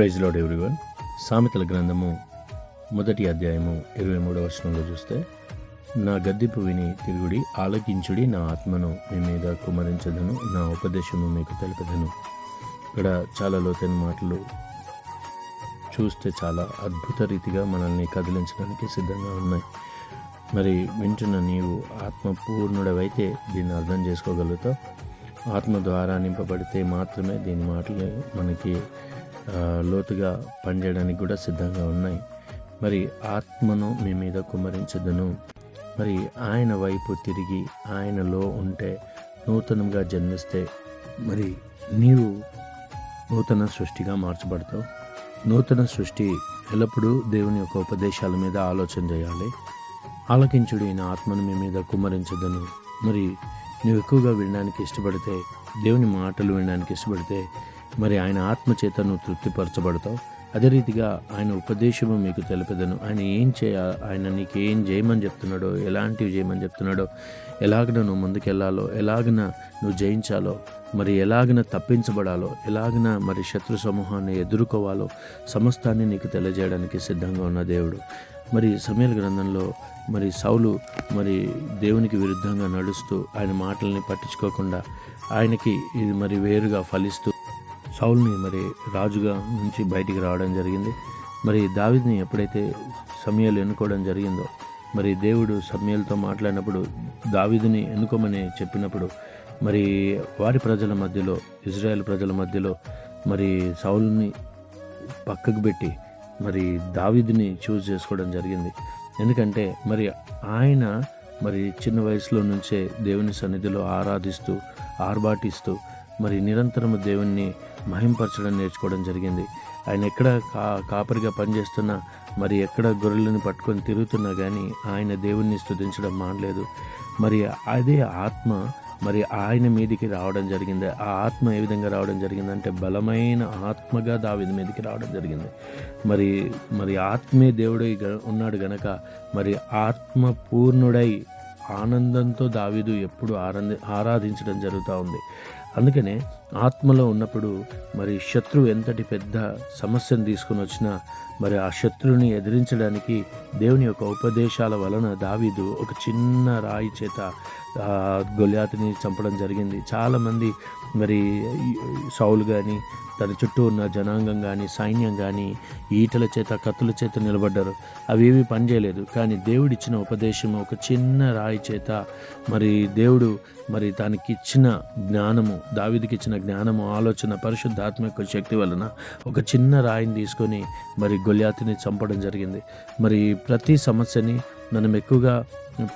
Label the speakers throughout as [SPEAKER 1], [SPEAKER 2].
[SPEAKER 1] Praise lord everyone. సామెతల గ్రంథము మొదటి అధ్యాయము ఇరవై మూడవ వచనంలో చూస్తే నా గద్దెపు విని తిరుగుడి ఆలకించుడి నా ఆత్మను మీ మీద కుమరించదను నా ఉపదేశము మీకు తెలుపదను. ఇక్కడ చాలా లోతైన మాటలు చూస్తే చాలా అద్భుత రీతిగా మనల్ని కదిలించడానికి సిద్ధంగా ఉన్నాయి. మరి వింటున్న నీవు ఆత్మపూర్ణుడవైతే దీన్ని అర్థం చేసుకోగలుగుతావు. ఆత్మ ద్వారా నింపబడితే మాత్రమే దీని మాటలు మనకి లోతుగా పనిచేయడానికి కూడా సిద్ధంగా ఉన్నాయి. మరి ఆత్మను మీ మీద కుమరించదును మరి ఆయన వైపు తిరిగి ఆయనలో ఉంటే నూతనంగా జన్మిస్తే మరి నీవు నూతన సృష్టిగా మార్చబడతావు. నూతన సృష్టి ఎల్లప్పుడూ దేవుని యొక్క ఉపదేశాల మీద ఆలోచన చేయాలి. ఆలకించుడి అయిన ఆత్మను మీ మీద కుమ్మరించదను. మరి నువ్వు ఎక్కువగా వినడానికి ఇష్టపడితే దేవుని మాటలు వినడానికి ఇష్టపడితే మరి ఆయన ఆత్మచేత నువ్వు తృప్తిపరచబడతావు? అదే రీతిగా ఆయన ఉపదేశము మీకు తెలిపదను. ఆయన ఏం చేయ ఆయన నీకు ఏం చేయమని చెప్తున్నాడో ఎలాంటివి చేయమని చెప్తున్నాడో ఎలాగన నువ్వు ముందుకెళ్ళాలో ఎలాగన నువ్వు జయించాలో మరి ఎలాగన తప్పించబడాలో ఎలాగన మరి శత్రు సమూహాన్ని ఎదుర్కోవాలో సమస్తాన్ని నీకు తెలియజేయడానికి సిద్ధంగా ఉన్న దేవుడు. మరి సమయాల గ్రంథంలో మరి సౌలు మరి దేవునికి విరుద్ధంగా నడుస్తూ ఆయన మాటల్ని పట్టించుకోకుండా ఆయనకి ఇది మరి వేరుగా ఫలిస్తూ సౌల్ని మరి రాజుగా నుంచి బయటికి రావడం జరిగింది. మరి దావిద్ని ఎప్పుడైతే సమయాలు ఎన్నుకోవడం జరిగిందో మరి దేవుడు సమయాలతో మాట్లాడినప్పుడు దావిదిని ఎన్నుకోమని చెప్పినప్పుడు మరి వారి ప్రజల మధ్యలో ఇజ్రాయెల్ ప్రజల మధ్యలో మరి సౌల్ని పక్కకు పెట్టి మరి దావిదిని చూస్ చేసుకోవడం జరిగింది. ఎందుకంటే మరి ఆయన మరి చిన్న వయసులో నుంచే దేవుని సన్నిధిలో ఆరాధిస్తూ ఆర్భాటిస్తూ మరి నిరంతరము దేవుణ్ణి మహింపరచడం నేర్చుకోవడం జరిగింది. ఆయన ఎక్కడ కా కాపరిగా పనిచేస్తున్నా మరి ఎక్కడ గొర్రెలను పట్టుకొని తిరుగుతున్నా కానీ ఆయన దేవుణ్ణి స్తుతించడం మానలేదు. మరి అదే ఆత్మ మరి ఆయన మీదికి రావడం జరిగింది. ఆ ఆత్మ ఏ విధంగా రావడం జరిగింది అంటే బలమైన ఆత్మగా దావిది మీదకి రావడం జరిగింది. మరి మరి ఆత్మే దేవుడై గ- ఉన్నాడు గనక మరి ఆత్మ పూర్ణుడై ఆనందంతో దావీదు ఎప్పుడు ఆనంద ఆరాధించడం జరుగుతూ ఉంది. అందుకనే ఆత్మలో ఉన్నప్పుడు మరి శత్రువు ఎంతటి పెద్ద సమస్యను తీసుకుని వచ్చినా మరి ఆ శత్రువుని ఎదిరించడానికి దేవుని యొక్క ఉపదేశాల వలన దావీదు ఒక చిన్న రాయి చేత గొల్యాతిని చంపడం జరిగింది. చాలామంది మరి సౌలు కానీ తన చుట్టూ ఉన్న జనాంగం కానీ సైన్యం కానీ ఈటల చేత కత్తుల చేత నిలబడ్డారు. అవేవి పనిచేయలేదు కానీ దేవుడిచ్చిన ఉపదేశం ఒక చిన్న రాయి చేత మరి దేవుడు మరి దానికి ఇచ్చిన జ్ఞానము దావిదికి ఇచ్చిన జ్ఞానము ఆలోచన పరిశుద్ధాత్మ యొక్క శక్తి వలన ఒక చిన్న రాయిని తీసుకొని మరి గొల్యాతిని చంపడం జరిగింది. మరి ప్రతి సమస్యని మనం ఎక్కువగా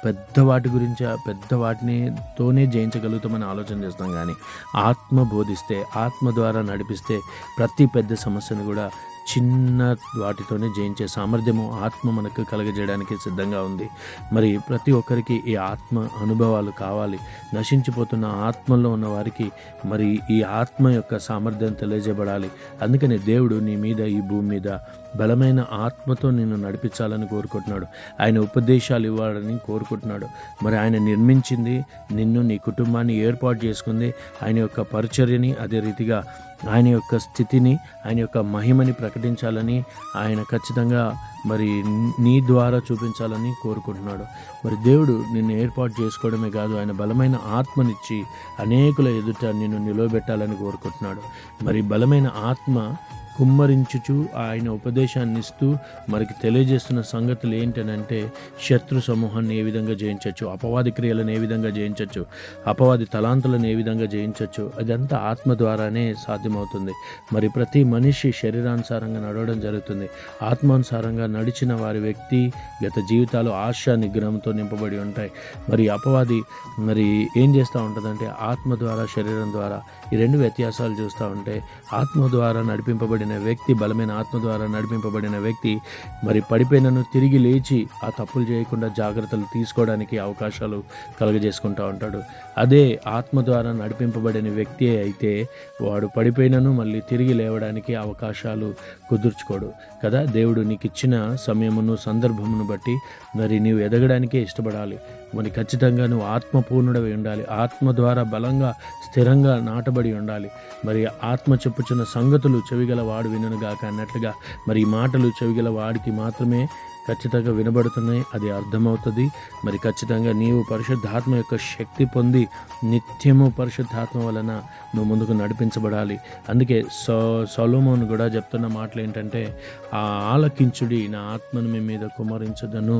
[SPEAKER 1] పెద్ద వాటి గురించి పెద్ద వాటిని తోనే జయించగలుగుతామని ఆలోచన చేస్తాం కానీ ఆత్మ బోధిస్తే ఆత్మ ద్వారా నడిపిస్తే ప్రతి పెద్ద సమస్యను కూడా చిన్న వాటితోనే జయించే సామర్థ్యము ఆత్మ మనకు కలగజేయడానికి సిద్ధంగా ఉంది. మరి ప్రతి ఒక్కరికి ఈ ఆత్మ అనుభవాలు కావాలి. నశించిపోతున్న ఆత్మలో ఉన్న వారికి మరి ఈ ఆత్మ యొక్క సామర్థ్యం తెలియజేయబడాలి. అందుకని దేవుడు నీ మీద ఈ భూమి మీద బలమైన ఆత్మతో నిన్ను నడిపించాలని కోరుకుంటున్నాడు. ఆయన ఉపదేశాలు ఇవ్వాలని కోరుకుంటున్నాడు. మరి ఆయన నిర్మించింది నిన్ను నీ కుటుంబాన్ని ఏర్పాటు చేసుకుంది ఆయన యొక్క పరిచర్యని అదే రీతిగా ఆయన యొక్క స్థితిని ఆయన యొక్క మహిమని ప్రకటించాలని ఆయన ఖచ్చితంగా మరి నీ ద్వారా చూపించాలని కోరుకుంటున్నాడు. మరి దేవుడు నిన్ను ఏర్పాటు చేసుకోవడమే కాదు ఆయన బలమైన ఆత్మనిచ్చి అనేకుల ఎదుట నిన్ను నిలవబెట్టాలని కోరుకుంటున్నాడు. మరి బలమైన ఆత్మ కుమ్మరించుచు ఆయన ఉపదేశాన్ని ఇస్తూ మనకి తెలియజేస్తున్న సంగతులు ఏంటనంటే శత్రు సమూహాన్ని ఏ విధంగా జయించవచ్చు అపవాది క్రియలను ఏ విధంగా జయించవచ్చు అపవాది తలాంతులను ఏ విధంగా జయించవచ్చు అదంతా ఆత్మ ద్వారానే సాధ్యమవుతుంది. మరి ప్రతి మనిషి శరీరానుసారంగా నడవడం జరుగుతుంది. ఆత్మానుసారంగా నడిచిన వారి వ్యక్తి గత జీవితాలు ఆశ నిగ్రహంతో నింపబడి ఉంటాయి. మరి అపవాది మరి ఏం చేస్తూ ఉంటుందంటే ఆత్మ ద్వారా శరీరం ద్వారా ఈ రెండు వ్యత్యాసాలు చూస్తూ ఉంటే ఆత్మ ద్వారా నడిపింపబడి నడిపింపబడిన వ్యక్తి బలమైన ఆత్మ ద్వారా నడిపింపబడిన వ్యక్తి మరి పడిపోయినను తిరిగి లేచి ఆ తప్పులు చేయకుండా జాగ్రత్తలు తీసుకోవడానికి అవకాశాలు కలుగజేసుకుంటూ ఉంటాడు. అదే ఆత్మ ద్వారా నడిపింపబడిన వ్యక్తి అయితే వాడు పడిపోయినను మళ్ళీ తిరిగి లేవడానికి అవకాశాలు కుదుర్చుకోడు కదా. దేవుడు నీకు ఇచ్చిన సమయమును సందర్భమును బట్టి మరి నీవు ఎదగడానికే ఇష్టపడాలి. మరి ఖచ్చితంగా నువ్వు ఆత్మపూర్ణుడవి ఉండాలి. ఆత్మ ద్వారా బలంగా స్థిరంగా నాటబడి ఉండాలి. మరి ఆత్మ చెప్పుచున్న సంగతులు చెవిగల వాడు వినుగాక అన్నట్లుగా మరి ఈ మాటలు చెవిగల వాడికి మాత్రమే ఖచ్చితంగా వినబడుతున్నాయి. అది అర్థమవుతుంది. మరి ఖచ్చితంగా నీవు పరిశుద్ధాత్మ యొక్క శక్తి పొంది నిత్యము పరిశుద్ధాత్మ వలన నువ్వు ముందుకు నడిపించబడాలి. అందుకే సో సొలోమోన్ కూడా చెప్తున్న మాటలు ఏంటంటే ఆ ఆలకించుడి నా ఆత్మను మీ మీద కుమరించదను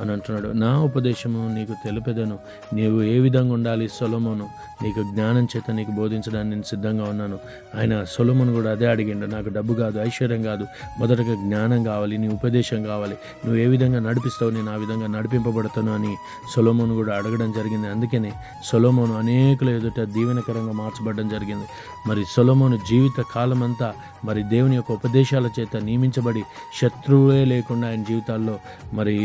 [SPEAKER 1] అని అంటున్నాడు. నా ఉపదేశము నీకు తెలిపెదను. నీవు ఏ విధంగా ఉండాలి? సొలమును. నీకు జ్ఞానం చేత నీకు బోధించడానికి నేను సిద్ధంగా ఉన్నాను. ఆయన సొలమును కూడా అదే అడిగిండు. నాకు డబ్బు కాదు ఐశ్వర్యం కాదు. మొదటగా జ్ఞానం కావాలి నీ ఉపదేశం కావాలి. నువ్వు ఏ విధంగా నడిపిస్తావు? నేను ఆ విధంగా నడిపింపబడతాను అని సొలమును కూడా అడగడం జరిగింది. అందుకనే సొలమును అనేకుల ఎదుట దీవెనకరంగా మార్చబడడం జరిగింది. మరి సొలమును జీవిత కాలం అంతా మరి దేవుని యొక్క ఉపదేశాల చేత నియమించబడి శత్రువే లేకుండా ఆయన జీవితాల్లో మరి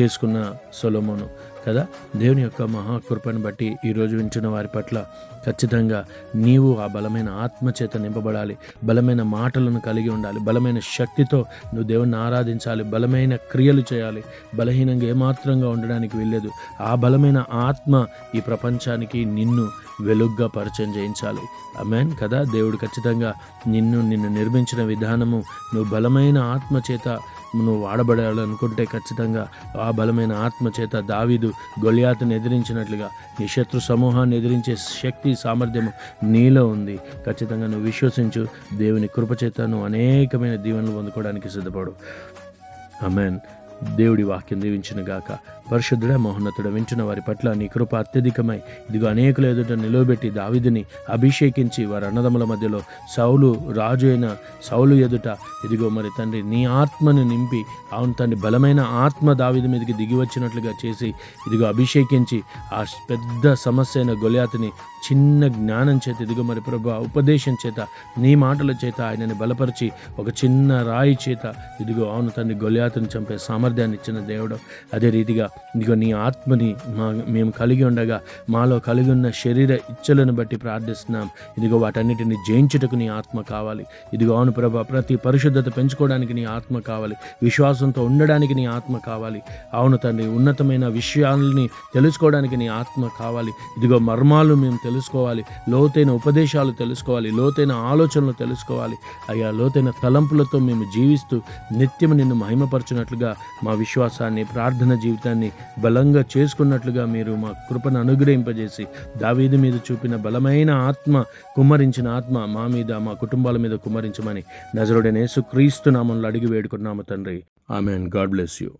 [SPEAKER 1] చేసుకున్న సొలోమోను కదా? దేవుని యొక్క మహాకృపను బట్టి ఈరోజు వింటున్న వారి పట్ల ఖచ్చితంగా నీవు ఆ బలమైన ఆత్మచేత నింపబడాలి. బలమైన మాటలను కలిగి ఉండాలి. బలమైన శక్తితో నువ్వు దేవుణ్ణి ఆరాధించాలి. బలమైన క్రియలు చేయాలి. బలహీనంగా ఏమాత్రంగా ఉండడానికి వెళ్ళలేదు ఆ బలమైన ఆత్మ ఈ ప్రపంచానికి నిన్ను వెలుగ్గా పరిచయం చేయించాలి. అమెన్ కదా? దేవుడు ఖచ్చితంగా నిన్ను నిన్ను నిర్మించిన విధానము నువ్వు బలమైన ఆత్మ చేత నువ్వు వాడబడాలనుకుంటే ఖచ్చితంగా ఆ బలమైన ఆత్మ చేత దావీదు గొలియాతను ఎదిరించినట్లుగా నీ శత్రు సమూహాన్ని ఎదిరించే శక్తి సామర్థ్యము నీలో ఉంది. ఖచ్చితంగా నువ్వు విశ్వసించు. దేవుని కృపచేత నువ్వు అనేకమైన దీవెనలు పొందుకోవడానికి సిద్ధపడు. అమెన్ దేవుడి వాక్యం దీవించిన గాక పరిశుద్ధుడ మహోన్నతుడ వింటున్న వారి పట్ల నీ కృప అత్యధికమై. ఇదిగో అనేకుల ఎదుట నిలవబెట్టి దావిదిని అభిషేకించి వారి అన్నదముల మధ్యలో సౌలు రాజు అయిన సౌలు ఎదుట ఇదిగో మరి తండ్రి నీ ఆత్మను నింపి అవును తండ్రి బలమైన ఆత్మ దావిది మీదకి దిగి వచ్చినట్లుగా చేసి ఇదిగో అభిషేకించి ఆ పెద్ద సమస్య అయిన గొలియాతిని చిన్న జ్ఞానం చేత ఇదిగో మరి ప్రభు ఉపదేశం చేత నీ మాటల చేత ఆయనని బలపరిచి ఒక చిన్న రాయి చేత ఇదిగో అవును తండ్రి గొలియాతిని చంపే సామర్థ్యాన్ని ఇచ్చిన దేవుడు. అదే రీతిగా ఇదిగో నీ ఆత్మని మా మేము కలిగి ఉండగా మాలో కలిగి ఉన్న శరీర ఇచ్చలను బట్టి ప్రార్థిస్తున్నాం. ఇదిగో వాటన్నిటిని జయించుటకు నీ ఆత్మ కావాలి. ఇదిగో అవును ప్రభా ప్రతి పరిశుద్ధత పెంచుకోవడానికి నీ ఆత్మ కావాలి. విశ్వాసంతో ఉండడానికి నీ ఆత్మ కావాలి. అవును తండ్రి ఉన్నతమైన విషయాలని తెలుసుకోవడానికి నీ ఆత్మ కావాలి. ఇదిగో మర్మాలు మేము తెలుసుకోవాలి. లోతైన ఉపదేశాలు తెలుసుకోవాలి. లోతైన ఆలోచనలు తెలుసుకోవాలి. అయ్యా లోతైన తలంపులతో మేము జీవిస్తూ నిత్యం నిన్ను మహిమపరచునట్లుగా మా విశ్వాసాన్ని ప్రార్థన జీవితాన్ని బలంగా చేసుకున్నట్లుగా మీరు మా కృపను అనుగ్రహింపజేసి దావీదు మీద చూపిన బలమైన ఆత్మ కుమ్మరించిన ఆత్మ మా మీద మా కుటుంబాల మీద కుమ్మరించమని నజరుడనేసు క్రీస్తు నామంలో అడిగి వేడుకున్నాము తండ్రి. ఆమెన్. God bless you.